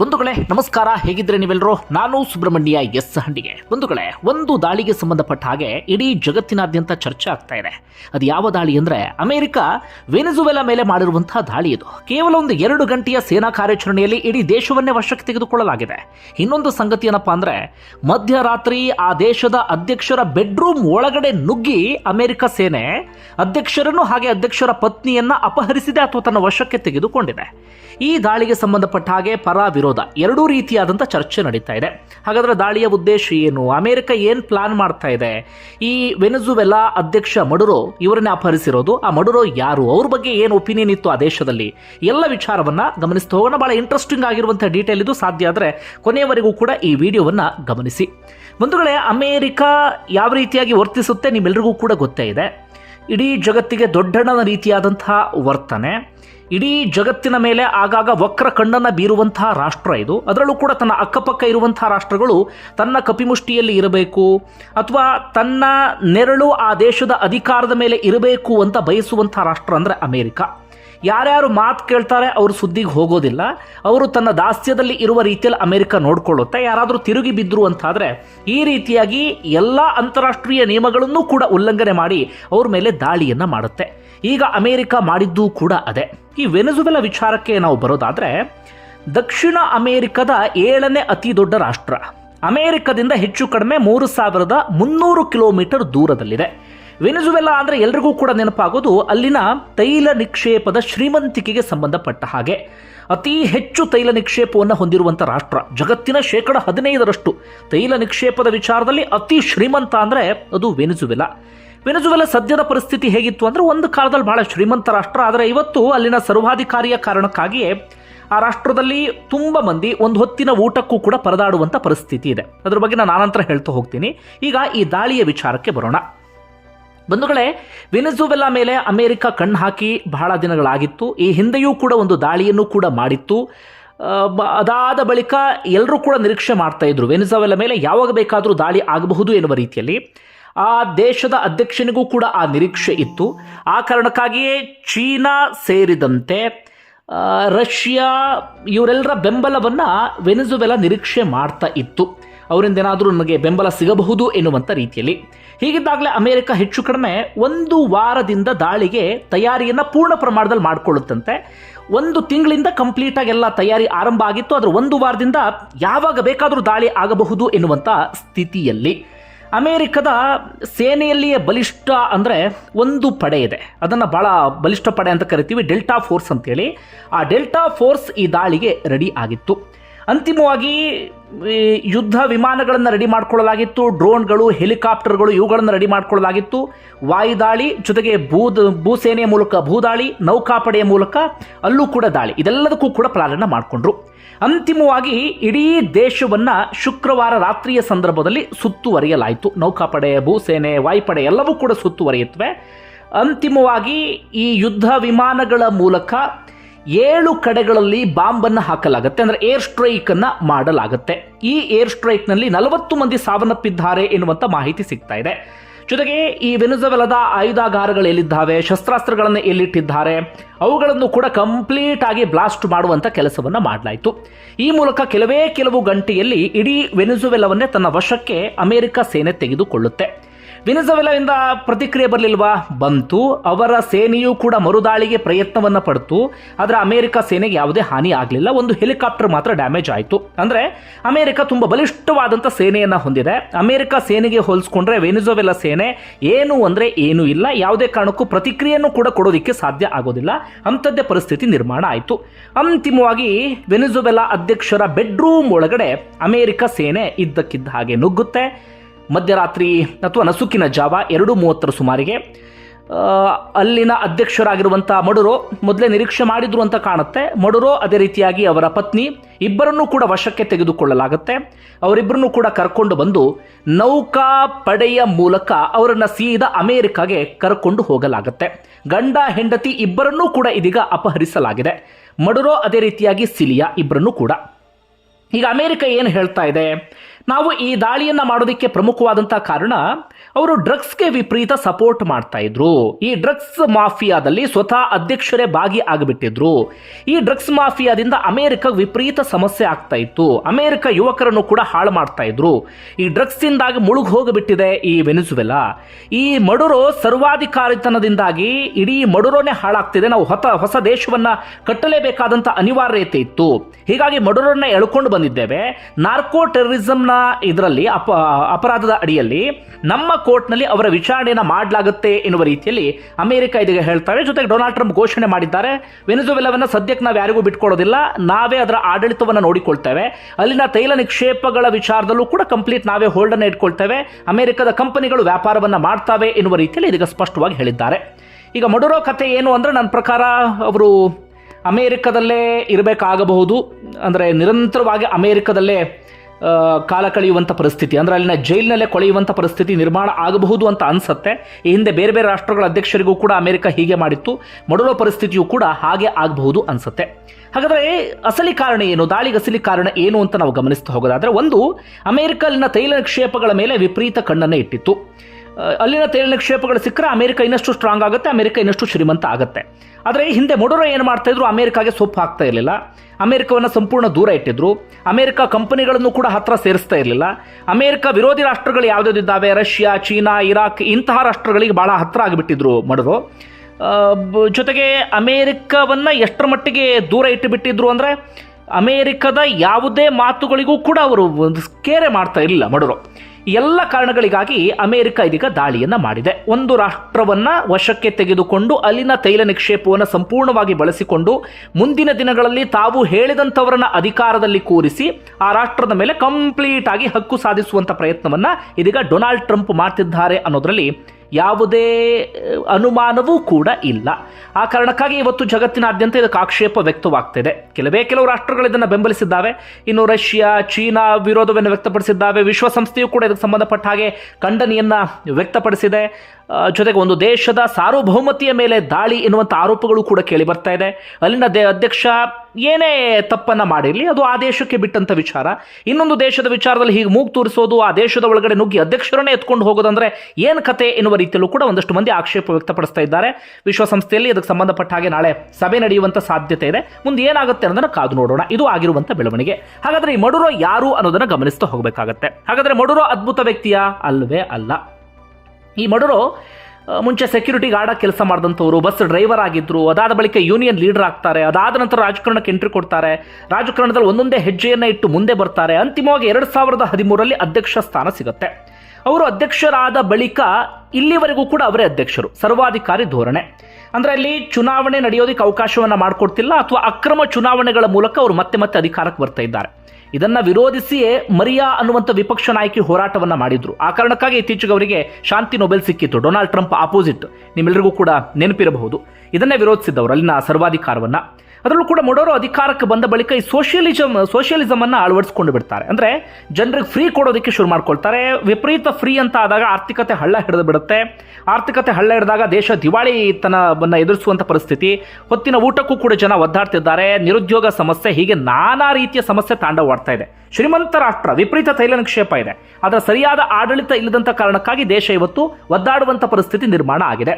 ಬಂಧುಗಳೇ, ನಮಸ್ಕಾರ. ಹೇಗಿದ್ರೆ ನೀವೆಲ್ಲರೂ? ನಾನು ಸುಬ್ರಹ್ಮಣ್ಯ ಎಸ್ ಹಂಡಿಗೆ. ಬಂಧುಗಳೇ, ಒಂದು ದಾಳಿಗೆ ಸಂಬಂಧಪಟ್ಟ ಹಾಗೆ ಇಡೀ ಜಗತ್ತಿನಾದ್ಯಂತ ಚರ್ಚೆ ಆಗ್ತಾ ಇದೆ. ಅದು ಯಾವ ದಾಳಿ ಅಂದ್ರೆ, ಅಮೆರಿಕ ವೆನಿಜುವೆಲಾ ಮೇಲೆ ಮಾಡಿರುವಂತಹ ದಾಳಿ ಇದು. ಕೇವಲ ಒಂದು ಎರಡು ಗಂಟೆಯ ಸೇನಾ ಕಾರ್ಯಾಚರಣೆಯಲ್ಲಿ ಇಡೀ ದೇಶವನ್ನೇ ವಶಕ್ಕೆ ತೆಗೆದುಕೊಳ್ಳಲಾಗಿದೆ. ಇನ್ನೊಂದು ಸಂಗತಿ ಏನಪ್ಪಾ ಅಂದ್ರೆ, ಮಧ್ಯರಾತ್ರಿ ಆ ದೇಶದ ಅಧ್ಯಕ್ಷರ ಬೆಡ್ರೂಮ್ ಒಳಗಡೆ ನುಗ್ಗಿ ಅಮೆರಿಕ ಸೇನೆ ಅಧ್ಯಕ್ಷರನ್ನು ಹಾಗೆ ಅಧ್ಯಕ್ಷರ ಪತ್ನಿಯನ್ನ ಅಪಹರಿಸಿದೆ ಅಥವಾ ತನ್ನ ವಶಕ್ಕೆ ತೆಗೆದುಕೊಂಡಿದೆ. ಈ ದಾಳಿಗೆ ಸಂಬಂಧಪಟ್ಟ ಹಾಗೆ ಪರ ಎರಡೂ ರೀತಿಯಾದಂಥ ಚರ್ಚೆ ನಡೀತಾ ಇದೆ. ಹಾಗಾದರೆ ದಾಳಿಯ ಉದ್ದೇಶ ಏನು? ಅಮೆರಿಕ ಏನು ಪ್ಲಾನ್ ಮಾಡ್ತಾ ಇದೆ? ಈ ವೆನೆಜುವೆಲಾ ಅಧ್ಯಕ್ಷ ಮಡುರೋ ಇವರನ್ನ ಅಪಹರಿಸಿರೋದು. ಆ ಮಡುರೋ ಯಾರು? ಅವ್ರ ಬಗ್ಗೆ ಏನು ಒಪಿನಿಯನ್ ಇತ್ತು ಆ ದೇಶದಲ್ಲಿ? ಎಲ್ಲ ವಿಚಾರವನ್ನು ಗಮನಿಸ್ತಾ ಹೋಗೋಣ. ಭಾಳ ಇಂಟ್ರೆಸ್ಟಿಂಗ್ ಆಗಿರುವಂಥ ಡೀಟೇಲ್ ಇದು. ಸಾಧ್ಯ ಆದರೆ ಕೊನೆಯವರೆಗೂ ಕೂಡ ಈ ವಿಡಿಯೋವನ್ನು ಗಮನಿಸಿ. ಬಂಧುಗಳೇ, ಅಮೇರಿಕ ಯಾವ ರೀತಿಯಾಗಿ ವರ್ತಿಸುತ್ತೆ ನಿಮ್ಮೆಲ್ಲರಿಗೂ ಕೂಡ ಗೊತ್ತೇ ಇದೆ. ಇಡೀ ಜಗತ್ತಿಗೆ ದೊಡ್ಡಣ್ಣನ ರೀತಿಯಾದಂತಹ ವರ್ತನೆ. ಇಡೀ ಜಗತ್ತಿನ ಮೇಲೆ ಆಗಾಗ ವಕ್ರ ಕಣ್ಣನ್ನು ಬೀರುವಂತಹ ರಾಷ್ಟ್ರ ಇದು. ಅದರಲ್ಲೂ ಕೂಡ ತನ್ನ ಅಕ್ಕಪಕ್ಕ ಇರುವಂತಹ ರಾಷ್ಟ್ರಗಳು ತನ್ನ ಕಪಿಮುಷ್ಟಿಯಲ್ಲಿ ಇರಬೇಕು ಅಥವಾ ತನ್ನ ನೆರಳು ಆ ದೇಶದ ಅಧಿಕಾರದ ಮೇಲೆ ಇರಬೇಕು ಅಂತ ಬಯಸುವಂತಹ ರಾಷ್ಟ್ರ ಅಂದರೆ ಅಮೇರಿಕ. ಯಾರ್ಯಾರು ಮಾತು ಕೇಳ್ತಾರೆ ಅವರು ಸುದ್ದಿಗೆ ಹೋಗೋದಿಲ್ಲ. ಅವರು ತನ್ನ ದಾಸ್ಯದಲ್ಲಿ ಇರುವ ರೀತಿಯಲ್ಲಿ ಅಮೆರಿಕ ನೋಡ್ಕೊಳ್ಳುತ್ತೆ. ಯಾರಾದರೂ ತಿರುಗಿ ಬಿದ್ದರು ಅಂತಾದರೆ ಈ ರೀತಿಯಾಗಿ ಎಲ್ಲ ಅಂತಾರಾಷ್ಟ್ರೀಯ ನಿಯಮಗಳನ್ನು ಕೂಡ ಉಲ್ಲಂಘನೆ ಮಾಡಿ ಅವ್ರ ಮೇಲೆ ದಾಳಿಯನ್ನು ಮಾಡುತ್ತೆ. ಈಗ ಅಮೇರಿಕ ಮಾಡಿದ್ದು ಕೂಡ ಅದೇ. ಈ ವೆನೆಜುವೆಲಾ ವಿಚಾರಕ್ಕೆ ನಾವು ಬರೋದಾದರೆ, ದಕ್ಷಿಣ ಅಮೇರಿಕದ ಏಳನೇ ಅತಿ ದೊಡ್ಡ ರಾಷ್ಟ್ರ. ಅಮೆರಿಕದಿಂದ ಹೆಚ್ಚು ಕಡಿಮೆ ಮೂರು ಸಾವಿರದ ಮುನ್ನೂರು ಕಿಲೋಮೀಟರ್ ದೂರದಲ್ಲಿದೆ. ವೆನೆಜುವೆಲಾ ಅಂದರೆ ಎಲ್ರಿಗೂ ಕೂಡ ನೆನಪಾಗೋದು ಅಲ್ಲಿನ ತೈಲ ನಿಕ್ಷೇಪದ ಶ್ರೀಮಂತಿಕೆಗೆ ಸಂಬಂಧಪಟ್ಟ ಹಾಗೆ. ಅತಿ ಹೆಚ್ಚು ತೈಲ ನಿಕ್ಷೇಪವನ್ನು ಹೊಂದಿರುವಂಥ ರಾಷ್ಟ್ರ. ಜಗತ್ತಿನ ಶೇಕಡ ಹದಿನೈದರಷ್ಟು ತೈಲ ನಿಕ್ಷೇಪದ ವಿಚಾರದಲ್ಲಿ ಅತಿ ಶ್ರೀಮಂತ ಅಂದರೆ ಅದು ವೆನೆಜುವೆಲಾ. ವೆನೆಜುವೆಲಾ ಸದ್ಯದ ಪರಿಸ್ಥಿತಿ ಹೇಗಿತ್ತು ಅಂದರೆ ಒಂದು ಕಾಲದಲ್ಲಿ ಬಹಳ ಶ್ರೀಮಂತ ರಾಷ್ಟ್ರ, ಆದರೆ ಇವತ್ತು ಅಲ್ಲಿನ ಸರ್ವಾಧಿಕಾರಿಯ ಕಾರಣಕ್ಕಾಗಿಯೇ ಆ ರಾಷ್ಟ್ರದಲ್ಲಿ ತುಂಬ ಮಂದಿ ಒಂದು ಹೊತ್ತಿನ ಊಟಕ್ಕೂ ಕೂಡ ಪರದಾಡುವಂಥ ಪರಿಸ್ಥಿತಿ ಇದೆ. ಅದ್ರ ಬಗ್ಗೆ ನಾನು ಆನಂತರ ಹೇಳ್ತಾ ಹೋಗ್ತೀನಿ. ಈಗ ಈ ದಾಳಿಯ ವಿಚಾರಕ್ಕೆ ಬರೋಣ. ಬಂಧುಗಳೇ, ವೆನೆಜುವೆಲಾ ಮೇಲೆ ಅಮೆರಿಕ ಕಣ್ಣು ಹಾಕಿ ಬಹಳ ದಿನಗಳಾಗಿತ್ತು. ಈ ಹಿಂದೆಯೂ ಕೂಡ ಒಂದು ದಾಳಿಯನ್ನು ಕೂಡ ಮಾಡಿತ್ತು. ಅದಾದ ಬಳಿಕ ಎಲ್ಲರೂ ಕೂಡ ನಿರೀಕ್ಷೆ ಮಾಡ್ತಾ ಇದ್ರು. ವೆನೆಜುವೆಲಾ ಮೇಲೆ ಯಾವಾಗ ಬೇಕಾದರೂ ದಾಳಿ ಆಗಬಹುದು ಎನ್ನುವ ರೀತಿಯಲ್ಲಿ. ಆ ದೇಶದ ಅಧ್ಯಕ್ಷನಿಗೂ ಕೂಡ ಆ ನಿರೀಕ್ಷೆ ಇತ್ತು. ಆ ಕಾರಣಕ್ಕಾಗಿಯೇ ಚೀನಾ ಸೇರಿದಂತೆ ರಷ್ಯಾ ಇವರೆಲ್ಲರ ಬೆಂಬಲವನ್ನು ವೆನೆಜುವೆಲಾ ನಿರೀಕ್ಷೆ ಮಾಡ್ತಾ ಇತ್ತು. ಅವರಿಂದ ಏನಾದರೂ ನನಗೆ ಬೆಂಬಲ ಸಿಗಬಹುದು ಎನ್ನುವಂಥ ರೀತಿಯಲ್ಲಿ. ಹೀಗಿದ್ದಾಗಲೇ ಅಮೆರಿಕ ಹೆಚ್ಚು ಕಡಿಮೆ ಒಂದು ವಾರದಿಂದ ದಾಳಿಗೆ ತಯಾರಿಯನ್ನು ಪೂರ್ಣ ಪ್ರಮಾಣದಲ್ಲಿ ಮಾಡಿಕೊಳ್ಳುತ್ತಂತೆ. ಒಂದು ತಿಂಗಳಿಂದ ಕಂಪ್ಲೀಟಾಗಿ ಎಲ್ಲ ತಯಾರಿ ಆರಂಭ ಆಗಿತ್ತು. ಅದರ ಒಂದು ವಾರದಿಂದ ಯಾವಾಗ ಬೇಕಾದರೂ ದಾಳಿ ಆಗಬಹುದು ಎನ್ನುವಂಥ ಸ್ಥಿತಿಯಲ್ಲಿ ಅಮೆರಿಕದ ಸೇನೆಯಲ್ಲಿಯೇ ಬಲಿಷ್ಠ ಅಂದರೆ ಒಂದು ಪಡೆ ಇದೆ. ಅದನ್ನು ಭಾಳ ಬಲಿಷ್ಠ ಪಡೆ ಅಂತ ಕರಿತೀವಿ, ಡೆಲ್ಟಾ ಫೋರ್ಸ್ ಅಂತೇಳಿ. ಆ ಡೆಲ್ಟಾ ಫೋರ್ಸ್ ಈ ದಾಳಿಗೆ ರೆಡಿ ಆಗಿತ್ತು. ಅಂತಿಮವಾಗಿ ಯುದ್ಧ ವಿಮಾನಗಳನ್ನು ರೆಡಿ ಮಾಡಿಕೊಳ್ಳಲಾಗಿತ್ತು, ಡ್ರೋನ್ಗಳು, ಹೆಲಿಕಾಪ್ಟರ್ಗಳು, ಇವುಗಳನ್ನು ರೆಡಿ ಮಾಡಿಕೊಳ್ಳಲಾಗಿತ್ತು. ವಾಯುದಾಳಿ ಜೊತೆಗೆ ಭೂ ಭೂಸೇನೆಯ ಮೂಲಕ, ಭೂದಾಳಿ, ನೌಕಾಪಡೆಯ ಮೂಲಕ ಅಲ್ಲೂ ಕೂಡ ದಾಳಿ. ಇದೆಲ್ಲದಕ್ಕೂ ಕೂಡ ಪ್ಲಾನನ್ನು ಮಾಡಿಕೊಂಡ್ರು. ಅಂತಿಮವಾಗಿ ಇಡೀ ದೇಶವನ್ನು ಶುಕ್ರವಾರ ರಾತ್ರಿಯ ಸಂದರ್ಭದಲ್ಲಿ ಸುತ್ತುವರಿಯಲಾಯಿತು. ನೌಕಾಪಡೆ, ಭೂಸೇನೆ, ವಾಯುಪಡೆ ಎಲ್ಲವೂ ಕೂಡ ಸುತ್ತುವರಿಯುತ್ತವೆ. ಅಂತಿಮವಾಗಿ ಈ ಯುದ್ಧ ವಿಮಾನಗಳ ಮೂಲಕ ಏಳು ಕಡೆಗಳಲ್ಲಿ ಬಾಂಬನ್ನು ಹಾಕಲಾಗುತ್ತೆ. ಅಂದರೆ ಏರ್ ಸ್ಟ್ರೈಕ್ ಅನ್ನ ಮಾಡಲಾಗುತ್ತೆ. ಈ ಏರ್ ಸ್ಟ್ರೈಕ್ನಲ್ಲಿ ನಲವತ್ತು ಮಂದಿ ಸಾವನ್ನಪ್ಪಿದ್ದಾರೆ ಎನ್ನುವಂತ ಮಾಹಿತಿ ಸಿಗ್ತಾ ಇದೆ. ಜೊತೆಗೆ ಈ ವೆನುಜವೆಲದ ಆಯುಧಾಗಾರಗಳು ಎಲ್ಲಿದ್ದಾವೆ, ಶಸ್ತ್ರಾಸ್ತ್ರಗಳನ್ನು ಎಲ್ಲಿಟ್ಟಿದ್ದಾರೆ, ಅವುಗಳನ್ನು ಕೂಡ ಕಂಪ್ಲೀಟ್ ಆಗಿ ಬ್ಲಾಸ್ಟ್ ಮಾಡುವಂಥ ಕೆಲಸವನ್ನು ಮಾಡಲಾಯಿತು. ಈ ಮೂಲಕ ಕೆಲವೇ ಕೆಲವು ಗಂಟೆಯಲ್ಲಿ ಇಡೀ ವೆನುಜುವೆಲವನ್ನೇ ತನ್ನ ವಶಕ್ಕೆ ಅಮೆರಿಕ ಸೇನೆ ತೆಗೆದುಕೊಳ್ಳುತ್ತೆ. ವೆನೆಜುವೆಲಾದಿಂದ ಪ್ರತಿಕ್ರಿಯೆ ಬರಲಿಲ್ವಾ? ಬಂತು. ಅವರ ಸೇನೆಯು ಕೂಡ ಮರುದಾಳಿಗೆ ಪ್ರಯತ್ನವನ್ನ ಪಡ್ತು. ಆದರೆ ಅಮೆರಿಕ ಸೇನೆಗೆ ಯಾವುದೇ ಹಾನಿ ಆಗಲಿಲ್ಲ. ಒಂದು ಹೆಲಿಕಾಪ್ಟರ್ ಮಾತ್ರ ಡ್ಯಾಮೇಜ್ ಆಯಿತು. ಅಂದರೆ ಅಮೆರಿಕ ತುಂಬ ಬಲಿಷ್ಠವಾದಂಥ ಸೇನೆಯನ್ನು ಹೊಂದಿದೆ. ಅಮೆರಿಕ ಸೇನೆಗೆ ಹೋಲಿಸ್ಕೊಂಡ್ರೆ ವೆನೆಜುವೆಲಾ ಸೇನೆ ಏನು ಅಂದರೆ ಏನೂ ಇಲ್ಲ. ಯಾವುದೇ ಕಾರಣಕ್ಕೂ ಪ್ರತಿಕ್ರಿಯೆಯನ್ನು ಕೂಡ ಕೊಡೋದಕ್ಕೆ ಸಾಧ್ಯ ಆಗೋದಿಲ್ಲ. ಅಂಥದ್ದೇ ಪರಿಸ್ಥಿತಿ ನಿರ್ಮಾಣ ಆಯಿತು. ಅಂತಿಮವಾಗಿ ವೆನೆಜುವೆಲಾ ಅಧ್ಯಕ್ಷರ ಬೆಡ್ರೂಮ್ ಒಳಗಡೆ ಅಮೆರಿಕ ಸೇನೆ ಇದ್ದಕ್ಕಿದ್ದ ಹಾಗೆ ನುಗ್ಗುತ್ತೆ. ಮಧ್ಯರಾತ್ರಿ ಅಥವಾ ನಸುಕಿನ ಜಾವ ಎರಡು ಮೂವತ್ತರ ಸುಮಾರಿಗೆ. ಅಲ್ಲಿನ ಅಧ್ಯಕ್ಷರಾಗಿರುವಂಥ ಮಡುರೋ ಮೊದಲೇ ನಿರೀಕ್ಷೆ ಮಾಡಿದ್ರು ಅಂತ ಕಾಣುತ್ತೆ. ಮಡುರೋ ಅದೇ ರೀತಿಯಾಗಿ ಅವರ ಪತ್ನಿ ಇಬ್ಬರನ್ನೂ ಕೂಡ ವಶಕ್ಕೆ ತೆಗೆದುಕೊಳ್ಳಲಾಗುತ್ತೆ. ಅವರಿಬ್ಬರನ್ನೂ ಕೂಡ ಕರ್ಕೊಂಡು ಬಂದು ನೌಕಾ ಪಡೆಯ ಮೂಲಕ ಅವರನ್ನು ಸೀದಾ ಅಮೆರಿಕಾಗೆ ಕರ್ಕೊಂಡು ಹೋಗಲಾಗುತ್ತೆ. ಗಂಡ, ಹೆಂಡತಿ ಇಬ್ಬರನ್ನೂ ಕೂಡ ಇದೀಗ ಅಪಹರಿಸಲಾಗಿದೆ. ಮಡುರೋ ಅದೇ ರೀತಿಯಾಗಿ ಸಿಲಿಯಾ ಇಬ್ಬರನ್ನೂ ಕೂಡ. ಈಗ ಅಮೆರಿಕ ಏನು ಹೇಳ್ತಾ ಇದೆ? ನಾವು ಈ ದಾಳಿಯನ್ನು ಮಾಡೋದಕ್ಕೆ ಪ್ರಮುಖವಾದಂಥ ಕಾರಣ ಅವರು ಡ್ರಗ್ಸ್ಗೆ ವಿಪರೀತ ಸಪೋರ್ಟ್ ಮಾಡ್ತಾ ಇದ್ರು. ಈ ಡ್ರಗ್ಸ್ ಮಾಫಿಯಾದಲ್ಲಿ ಸ್ವತಃ ಅಧ್ಯಕ್ಷರೇ ಭಾಗಿ ಆಗಿಬಿಟ್ಟಿದ್ರು. ಈ ಡ್ರಗ್ಸ್ ಮಾಫಿಯಾದಿಂದ ಅಮೆರಿಕ ವಿಪರೀತ ಸಮಸ್ಯೆ ಆಗ್ತಾ ಇತ್ತು. ಅಮೆರಿಕ ಯುವಕರನ್ನು ಕೂಡ ಹಾಳು ಮಾಡ್ತಾ ಇದ್ರು. ಈ ಡ್ರಗ್ಸ್ ಇಂದಾಗಿ ಮುಳುಗ್ ಹೋಗಿಬಿಟ್ಟಿದೆ ಈ ವೆನಿಜುವೆಲಾ. ಈ ಮಡುರೋ ಸರ್ವಾಧಿಕಾರಿತನದಿಂದಾಗಿ ಇಡೀ ಮಡುರೋನೇ ಹಾಳಾಗ್ತಿದೆ. ನಾವು ಹೊಸ ಹೊಸ ದೇಶವನ್ನ ಕಟ್ಟಲೇಬೇಕಾದಂತ ಅನಿವಾರ್ಯತೆ ಇತ್ತು. ಹೀಗಾಗಿ ಮಡುರನ್ನ ಎಳ್ಕೊಂಡು ಬಂದಿದ್ದೇವೆ. ನಾರ್ಕೋ ಟೆರರಿಸಂನ ಇದರಲ್ಲಿ ಅಪ, ಅಪರಾಧದ ಅಡಿಯಲ್ಲಿ ನಮ್ಮ ಕೋರ್ಟ್ನಲ್ಲಿ ಅವರ ವಿಚಾರಣೆಯನ್ನು ಮಾಡಲಾಗುತ್ತೆ ಎನ್ನುವ ರೀತಿಯಲ್ಲಿ ಅಮೆರಿಕ ಇದೀಗ ಹೇಳ್ತಾರೆ. ಜೊತೆಗೆ ಡೊನಾಲ್ಡ್ ಟ್ರಂಪ್ ಘೋಷಣೆ ಮಾಡಿದ್ದಾರೆ. ವೆನಿಜುವೆಲವನ್ನು ಸದ್ಯಕ್ಕೆ ನಾವು ಯಾರಿಗೂ ಬಿಟ್ಕೊಡೋದಿಲ್ಲ. ನಾವೇ ಅದರ ಆಡಳಿತವನ್ನು ನೋಡಿಕೊಳ್ತೇವೆ. ಅಲ್ಲಿನ ತೈಲ ನಿಕ್ಷೇಪಗಳ ವಿಚಾರದಲ್ಲೂ ಕೂಡ ಕಂಪ್ಲೀಟ್ ನಾವೇ ಹೋಲ್ಡನ್ನು ಇಟ್ಕೊಳ್ತೇವೆ. ಅಮೆರಿಕದ ಕಂಪನಿಗಳು ವ್ಯಾಪಾರವನ್ನು ಮಾಡ್ತವೆ ಎನ್ನುವ ರೀತಿಯಲ್ಲಿ ಇದೀಗ ಸ್ಪಷ್ಟವಾಗಿ ಹೇಳಿದ್ದಾರೆ. ಈಗ ಮಡುರೋ ಕತೆ ಏನು ಅಂದರೆ ನನ್ನ ಪ್ರಕಾರ ಅವರು ಅಮೇರಿಕದಲ್ಲೇ ಇರಬೇಕಾಗಬಹುದು. ಅಂದರೆ ನಿರಂತರವಾಗಿ ಅಮೇರಿಕದಲ್ಲೇ ಕಾಲ ಕಳೆಯುವಂಥ ಪರಿಸ್ಥಿತಿ. ಅಂದರೆ ಅಲ್ಲಿನ ಜೈಲಿನಲ್ಲೇ ಕೊಳೆಯುವಂಥ ಪರಿಸ್ಥಿತಿ ನಿರ್ಮಾಣ ಆಗಬಹುದು ಅಂತ ಅನ್ಸುತ್ತೆ. ಈ ಹಿಂದೆ ಬೇರೆ ಬೇರೆ ರಾಷ್ಟ್ರಗಳ ಅಧ್ಯಕ್ಷರಿಗೂ ಕೂಡ ಅಮೆರಿಕ ಹೀಗೆ ಮಾಡಿತ್ತು. ಮಡುರೋ ಪರಿಸ್ಥಿತಿಯು ಕೂಡ ಹಾಗೆ ಆಗಬಹುದು ಅನ್ಸುತ್ತೆ. ಹಾಗಾದರೆ ಅಸಲಿ ಕಾರಣ ಏನು, ದಾಳಿಗೆ ಅಸಲಿ ಕಾರಣ ಏನು ಅಂತ ನಾವು ಗಮನಿಸ್ತಾ ಹೋಗೋದಾದರೆ, ಒಂದು ಅಮೆರಿಕ ಅಲ್ಲಿನ ತೈಲ ನಿಕ್ಷೇಪಗಳ ಮೇಲೆ ವಿಪರೀತ ಕಣ್ಣನ್ನು ಇಟ್ಟಿತ್ತು. ಅಲ್ಲಿನ ತೈಲ ನಿಕ್ಷೇಪಗಳು ಸಿಕ್ಕರೆ ಅಮೆರಿಕ ಇನ್ನಷ್ಟು ಸ್ಟ್ರಾಂಗ್ ಆಗುತ್ತೆ, ಅಮೆರಿಕ ಇನ್ನಷ್ಟು ಶ್ರೀಮಂತ ಆಗುತ್ತೆ. ಆದರೆ ಹಿಂದೆ ಮೊಡೋರ ಏನು ಮಾಡ್ತಾ ಇದ್ರು? ಅಮೆರಿಕಾಗೆ ಸೊಪ್ಪು ಹಾಕ್ತಾ ಇರಲಿಲ್ಲ. ಅಮೆರಿಕವನ್ನು ಸಂಪೂರ್ಣ ದೂರ ಇಟ್ಟಿದ್ರು. ಅಮೆರಿಕ ಕಂಪನಿಗಳನ್ನು ಕೂಡ ಹತ್ರ ಸೇರಿಸ್ತಾ ಇರಲಿಲ್ಲ. ಅಮೆರಿಕ ವಿರೋಧಿ ರಾಷ್ಟ್ರಗಳು ಯಾವುದಿದ್ದಾವೆ ರಷ್ಯಾ, ಚೀನಾ, ಇರಾಕ್ ಇಂತಹ ರಾಷ್ಟ್ರಗಳಿಗೆ ಭಾಳ ಹತ್ತಿರ ಆಗಿಬಿಟ್ಟಿದ್ರು ಮೊಡರು. ಜೊತೆಗೆ ಅಮೇರಿಕವನ್ನು ಎಷ್ಟರ ಮಟ್ಟಿಗೆ ದೂರ ಇಟ್ಟುಬಿಟ್ಟಿದ್ರು ಅಂದರೆ ಅಮೇರಿಕದ ಯಾವುದೇ ಮಾತುಗಳಿಗೂ ಕೂಡ ಅವರು ಒಂದು ಕೇರೆ ಮಾಡ್ತಾ ಇರಲಿಲ್ಲ ಮಡುರು. ಎಲ್ಲ ಕಾರಣಗಳಿಗಾಗಿ ಅಮೆರಿಕ ಇದೀಗ ದಾಳಿಯನ್ನ ಮಾಡಿದೆ. ಒಂದು ರಾಷ್ಟ್ರವನ್ನ ವಶಕ್ಕೆ ತೆಗೆದುಕೊಂಡು ಅಲ್ಲಿನ ತೈಲ ನಿಕ್ಷೇಪವನ್ನು ಸಂಪೂರ್ಣವಾಗಿ ಬಳಸಿಕೊಂಡು ಮುಂದಿನ ದಿನಗಳಲ್ಲಿ ತಾವು ಹೇಳಿದಂಥವರನ್ನ ಅಧಿಕಾರದಲ್ಲಿ ಕೂರಿಸಿ ಆ ರಾಷ್ಟ್ರದ ಮೇಲೆ ಕಂಪ್ಲೀಟ್ ಆಗಿ ಹಕ್ಕು ಸಾಧಿಸುವಂತ ಪ್ರಯತ್ನವನ್ನ ಇದೀಗ ಡೊನಾಲ್ಡ್ ಟ್ರಂಪ್ ಮಾಡ್ತಿದ್ದಾರೆ ಅನ್ನೋದರಲ್ಲಿ ಯಾವುದೇ ಅನುಮಾನವೂ ಕೂಡ ಇಲ್ಲ. ಆ ಕಾರಣಕ್ಕಾಗಿ ಇವತ್ತು ಜಗತ್ತಿನಾದ್ಯಂತ ಇದಕ್ಕೆ ಆಕ್ಷೇಪ ವ್ಯಕ್ತವಾಗ್ತಿದೆ. ಕೆಲವೇ ಕೆಲವು ರಾಷ್ಟ್ರಗಳು ಇದನ್ನು ಬೆಂಬಲಿಸಿದ್ದಾವೆ. ಇನ್ನು ರಷ್ಯಾ, ಚೀನಾ ವಿರೋಧವನ್ನು ವ್ಯಕ್ತಪಡಿಸಿದ್ದಾವೆ. ವಿಶ್ವಸಂಸ್ಥೆಯು ಕೂಡ ಇದಕ್ಕೆ ಸಂಬಂಧಪಟ್ಟ ಹಾಗೆ ಖಂಡನೆಯನ್ನು ವ್ಯಕ್ತಪಡಿಸಿದೆ. ಜೊತೆಗೆ ಒಂದು ದೇಶದ ಸಾರ್ವಭೌಮತೆಯ ಮೇಲೆ ದಾಳಿ ಎನ್ನುವಂಥ ಆರೋಪಗಳು ಕೂಡ ಕೇಳಿ ಬರ್ತಾ ಇದೆ. ಅಲ್ಲಿನ ದೇ ಅಧ್ಯಕ್ಷ ಏನೇ ತಪ್ಪನ್ನು ಮಾಡಿರಲಿ, ಅದು ಆ ದೇಶಕ್ಕೆ ಬಿಟ್ಟಂಥ ವಿಚಾರ. ಇನ್ನೊಂದು ದೇಶದ ವಿಚಾರದಲ್ಲಿ ಹೀಗೆ ಮೂಗು ತೂರಿಸೋದು, ಆ ದೇಶದ ಒಳಗಡೆ ನುಗ್ಗಿ ಅಧ್ಯಕ್ಷರನ್ನೇ ಎತ್ಕೊಂಡು ಹೋಗೋದಂದ್ರೆ ಏನು ಕತೆ ಎನ್ನುವ ರೀತಿಯಲ್ಲೂ ಕೂಡ ಒಂದಷ್ಟು ಮಂದಿ ಆಕ್ಷೇಪ ವ್ಯಕ್ತಪಡಿಸ್ತಾ ಇದ್ದಾರೆ. ವಿಶ್ವಸಂಸ್ಥೆಯಲ್ಲಿ ಅದಕ್ಕೆ ಸಂಬಂಧಪಟ್ಟ ಹಾಗೆ ನಾಳೆ ಸಭೆ ನಡೆಯುವಂಥ ಸಾಧ್ಯತೆ ಇದೆ. ಮುಂದೆ ಏನಾಗುತ್ತೆ ಅನ್ನೋದನ್ನು ಕಾದು ನೋಡೋಣ. ಇದು ಆಗಿರುವಂಥ ಬೆಳವಣಿಗೆ. ಹಾಗಾದರೆ ಈ ಮಡುರೋ ಯಾರು ಅನ್ನೋದನ್ನು ಗಮನಿಸ್ತಾ ಹೋಗಬೇಕಾಗತ್ತೆ. ಹಾಗಾದರೆ ಮಡುರೋ ಅದ್ಭುತ ವ್ಯಕ್ತಿಯಾ? ಅಲ್ವೇ ಅಲ್ಲ. ಈ ಮಡುರೋ ಮುಂಚೆ ಸೆಕ್ಯೂರಿಟಿ ಗಾರ್ಡ್ ಕೆಲಸ ಮಾಡಿದಂಥವ್ರು ಬಸ್ ಡ್ರೈವರ್ ಆಗಿದ್ದರು ಅದಾದ ಬಳಿಕ ಯೂನಿಯನ್ ಲೀಡರ್ ಆಗ್ತಾರೆ. ಅದಾದ ನಂತರ ರಾಜಕಾರಣಕ್ಕೆ ಎಂಟ್ರಿ ಕೊಡ್ತಾರೆ. ರಾಜಕಾರಣದಲ್ಲಿ ಒಂದೊಂದೇ ಹೆಜ್ಜೆಯನ್ನ ಇಟ್ಟು ಮುಂದೆ ಬರ್ತಾರೆ. ಅಂತಿಮವಾಗಿ ಎರಡು ಸಾವಿರದ ಹದಿಮೂರರಲ್ಲಿ ಅಧ್ಯಕ್ಷ ಸ್ಥಾನ ಸಿಗುತ್ತೆ. ಅವರು ಅಧ್ಯಕ್ಷರಾದ ಬಳಿಕ ಇಲ್ಲಿವರೆಗೂ ಕೂಡ ಅವರೇ ಅಧ್ಯಕ್ಷರು. ಸರ್ವಾಧಿಕಾರಿ ಧೋರಣೆ. ಅಂದರೆ ಅಲ್ಲಿ ಚುನಾವಣೆ ನಡೆಯೋದಕ್ಕೆ ಅವಕಾಶವನ್ನು ಮಾಡಿಕೊಡ್ತಿಲ್ಲ, ಅಥವಾ ಅಕ್ರಮ ಚುನಾವಣೆಗಳ ಮೂಲಕ ಅವರು ಮತ್ತೆ ಮತ್ತೆ ಅಧಿಕಾರಕ್ಕೆ ಬರ್ತಾ ಇದ್ದಾರೆ. ಇದನ್ನ ವಿರೋಧಿಸಿಯೇ ಮರಿಯಾ ಅನ್ನುವಂಥ ವಿಪಕ್ಷ ನಾಯಕಿ ಹೋರಾಟವನ್ನ ಮಾಡಿದ್ರು. ಆ ಕಾರಣಕ್ಕಾಗಿ ಇತ್ತೀಚೆಗೆ ಅವರಿಗೆ ಶಾಂತಿ ನೊಬೆಲ್ ಸಿಕ್ಕಿತ್ತು. ಡೊನಾಲ್ಡ್ ಟ್ರಂಪ್ ಆಪೋಸಿಟ್ ನಿಮ್ಮೆಲ್ಲರಿಗೂ ಕೂಡ ನೆನಪಿರಬಹುದು. ಇದನ್ನೇ ವಿರೋಧಿಸಿದ್ದವರು ಅಲ್ಲಿನ ಸರ್ವಾಧಿಕಾರವನ್ನ. ಅದರಲ್ಲೂ ಕೂಡ ಮೊಡೋರು ಅಧಿಕಾರಕ್ಕೆ ಬಂದ ಬಳಿಕ ಈ ಸೋಷಿಯಲಿಸಮ್ ಸೋಷಿಯಲಿಸಮ್ ಅನ್ನ ಅಳವಡಿಸಿಕೊಂಡು ಬಿಡ್ತಾರೆ. ಅಂದ್ರೆ ಜನರಿಗೆ ಫ್ರೀ ಕೊಡೋದಕ್ಕೆ ಶುರು ಮಾಡ್ಕೊಳ್ತಾರೆ. ವಿಪರೀತ ಫ್ರೀ ಅಂತ ಆದಾಗ ಆರ್ಥಿಕತೆ ಹಳ್ಳ ಹಿಡಿದು ಬಿಡುತ್ತೆ. ಆರ್ಥಿಕತೆ ಹಳ್ಳ ಹಿಡಿದಾಗ ದೇಶ ದಿವಾಳಿತನವನ್ನು ಎದುರಿಸುವಂಥ ಪರಿಸ್ಥಿತಿ. ಹೊತ್ತಿನ ಊಟಕ್ಕೂ ಕೂಡ ಜನ ಒದ್ದಾಡ್ತಿದ್ದಾರೆ. ನಿರುದ್ಯೋಗ ಸಮಸ್ಯೆ ಹೀಗೆ ನಾನಾ ರೀತಿಯ ಸಮಸ್ಯೆ ತಾಂಡವಾಡ್ತಾ ಇದೆ. ಶ್ರೀಮಂತ ರಾಷ್ಟ್ರ, ವಿಪರೀತ ತೈಲ ನಿಕ್ಷೇಪ ಇದೆ. ಅದರ ಸರಿಯಾದ ಆಡಳಿತ ಇಲ್ಲದಂತ ಕಾರಣಕ್ಕಾಗಿ ದೇಶ ಇವತ್ತು ಒದ್ದಾಡುವಂಥ ಪರಿಸ್ಥಿತಿ ನಿರ್ಮಾಣ ಆಗಿದೆ.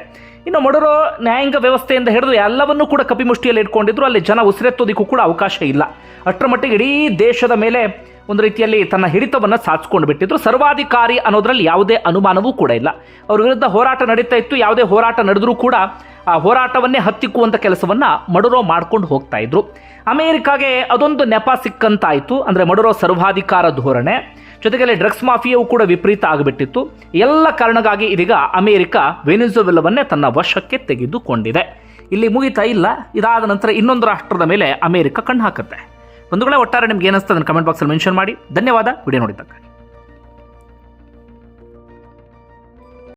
ಇನ್ನು ಮೊಡರೋ ನ್ಯಾಯಾಂಗ ವ್ಯವಸ್ಥೆಯಿಂದ ಹಿಡಿದು ಎಲ್ಲವನ್ನೂ ಕೂಡ ಕಪಿಮುಷ್ಟಿಯಲ್ಲಿ ಇಟ್ಕೊಂಡಿದ್ರು, ಅಲ್ಲಿ ಜನ ಉಸಿರೆತ್ತೋದಿಕ್ಕೂ ಕೂಡ ಅವಕಾಶ ಇಲ್ಲ. ಅಷ್ಟರ ಮಟ್ಟಿಗೆ ಇಡೀ ದೇಶದ ಮೇಲೆ ಒಂದು ರೀತಿಯಲ್ಲಿ ತನ್ನ ಹಿಡಿತವನ್ನು ಸಾಧಿಸ್ಕೊಂಡು ಬಿಟ್ಟಿದ್ರು. ಸರ್ವಾಧಿಕಾರಿ ಅನ್ನೋದ್ರಲ್ಲಿ ಯಾವುದೇ ಅನುಮಾನವೂ ಕೂಡ ಇಲ್ಲ. ಅವ್ರ ವಿರುದ್ಧ ಹೋರಾಟ ನಡೀತಾ ಇತ್ತು. ಯಾವುದೇ ಹೋರಾಟ ನಡೆದರೂ ಕೂಡ ಆ ಹೋರಾಟವನ್ನೇ ಹತ್ತಿಕ್ಕುವಂಥ ಕೆಲಸವನ್ನು ಮಡುರೋ ಮಾಡ್ಕೊಂಡು ಹೋಗ್ತಾ ಇದ್ರು. ಅಮೆರಿಕಾಗೆ ಅದೊಂದು ನೆಪ ಸಿಕ್ಕಂತಾಯಿತು. ಅಂದರೆ ಮಡುರೋ ಸರ್ವಾಧಿಕಾರ ಧೋರಣೆ. ಜೊತೆಗೆ ಡ್ರಗ್ಸ್ ಮಾಫಿಯಾವು ಕೂಡ ವಿಪರೀತ ಆಗಿಬಿಟ್ಟಿತ್ತು. ಎಲ್ಲ ಕಾರಣಕ್ಕಾಗಿ ಇದೀಗ ಅಮೆರಿಕ ವೆನಿಜುವೆಲವನ್ನೇ ತನ್ನ ವಶಕ್ಕೆ ತೆಗೆದುಕೊಂಡಿದೆ. ಇಲ್ಲಿ ಮುಗಿತಾ ಇಲ್ಲ. ಇದಾದ ನಂತರ ಇನ್ನೊಂದು ರಾಷ್ಟ್ರದ ಮೇಲೆ ಅಮೆರಿಕ ಕಣ್ಣು ಹಾಕುತ್ತೆ. ಒಂದು ಒಟ್ಟಾರೆ ನಿಮ್ಗೆ ಏನಿಸ್ತದೆ ಕಮೆಂಟ್ ಬಾಕ್ಸಲ್ಲಿ ಮೆನ್ಷನ್ ಮಾಡಿ. ಧನ್ಯವಾದ. ವಿಡಿಯೋ ನೋಡಿದ್ದಕ್ಕೆ.